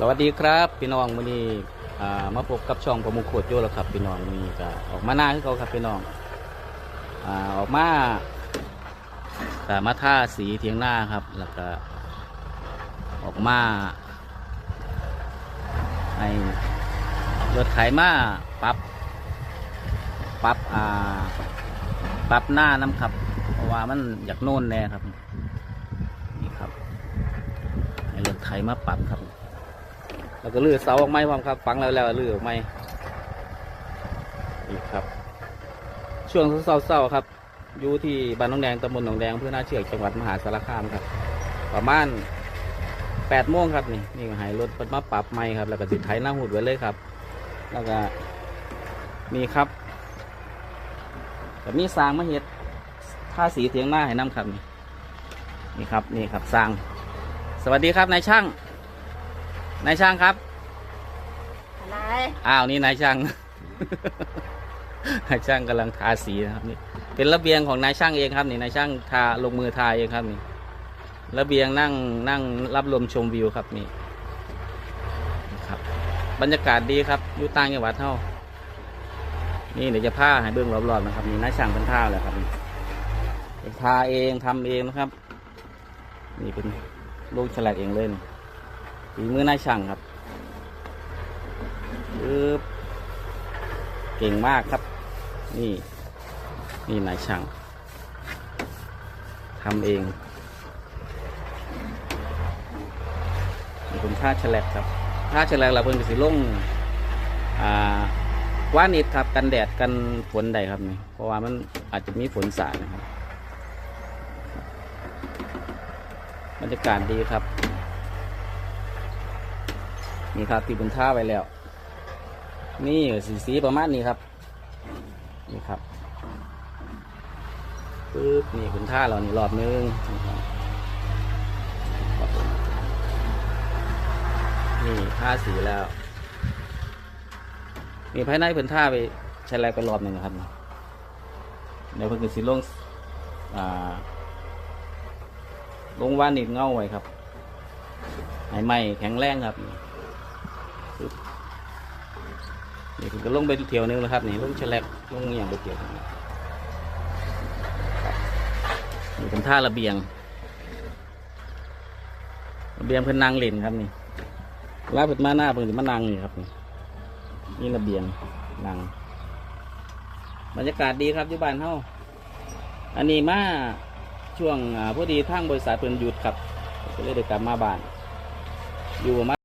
สวัสดีครับพี่น้องวันนี้มาพบกับช่องประมุขโคตรโยแล้วครับพี่น้องวันนี้ก็ออกมาหน้าให้เขาครับพี่น้องอออกมาก็มาท่าสีเทียงหน้าครับแล้วก็ออกมาไอ้รถไถมาปรับปรับอ่าปรับหน้าน้ำครับ เพราะว่ามันอยากโน่นแน่ครับนี่ครับให้รถไถมาปรับครับ แล้วก็ลื้อเสาออกไม้พร้อมครับฝังแล้วแล้วลื้อออกไม้นี่ครับ ช่วงเศร้าๆครับ อยู่ที่บ้านหนองแดงตำบลหนองแดงอำเพื่อหน้าเชือกจังหวัดมหาสารคามครับ ประมาณแปดโมงครับนี่นี่หายรถเพิ่นมาปรับไม้ครับ แล้วก็ติดไถหน้าหุ่นไว้เลยครับ แล้วก็มีครับกับมีสร้างมาเฮ็ดท่าสีเทียงหน้าให้น้ำครับนี่นี่ครับนี่ครับสร้าง สวัสดีครับนายช่าง นายช่างครับ อะไรอ้าวนี่นายช่าง นายช่างกำลังทาสีนะครับนี่ เป็นระเบียงของนายช่างเองครับนี่นายช่างทาลงมือทาเองครับนี่ ระเบียงนั่งนั่งรับลมชมวิวครับนี่นี่ครับ บรรยากาศดีครับอยู่ต่างจังหวัดเท่า นี่เดี๋ยวจะผ้าให้เบื้องรอบๆนะครับนี่นายช่างเป็นท่าแล้วครับนี่เป็นทาเองทำเองนะครับ นี่เป็นลูกฉลาดเองเลยนี่ ฝีมือนายช่างครับปึ๊บเก่งมากครับ นี่ นี่นายช่างทำเองนี่เป็นท่าแฉลกครับท่าแฉลกเราเพิ่งสิลงอ่าว่านิดครับกันแดดกันฝนใดครับนี่เพราะว่ามันอาจจะมีฝนสาดนะครับบรรยากาศดีครับ นี่ครับตีบนท่าไว้แล้ว นี่สีสีประมาณนี้ครับ นี่ครับปึ๊บนี่บนท่าเรานี่รอบนึงนะครับนี่ท่าสีแล้วนี่ภายในเพิ่นท่าไปใช้แรงไปรอบหนึ่งนะครับเดี๋ยวเพิ่นก็สิลงอ่าลงว่านิดเงาไว้ครับให้ไม้แข็งแรงครับ นี่ก็ลงไปเที่ยวนึงแล้วครับ นี่ลงแฉลกลงอย่างไปเที่ยวนี่เป็นท่าระเบียง ระเบียงเพิ่นนางเล่นครับนี่ลาเพิ่นมาหน้าเพิ่นสิมานังนี่ครับ นี่นี่ระเบียงนั่งบรรยากาศดีครับอยู่บ้านเฮาอันนี้มาช่วงพอดีทางบริษัทเพิ่นหยุดครับก็เลยได้กลับมาบ้าน อยู่ประมาณ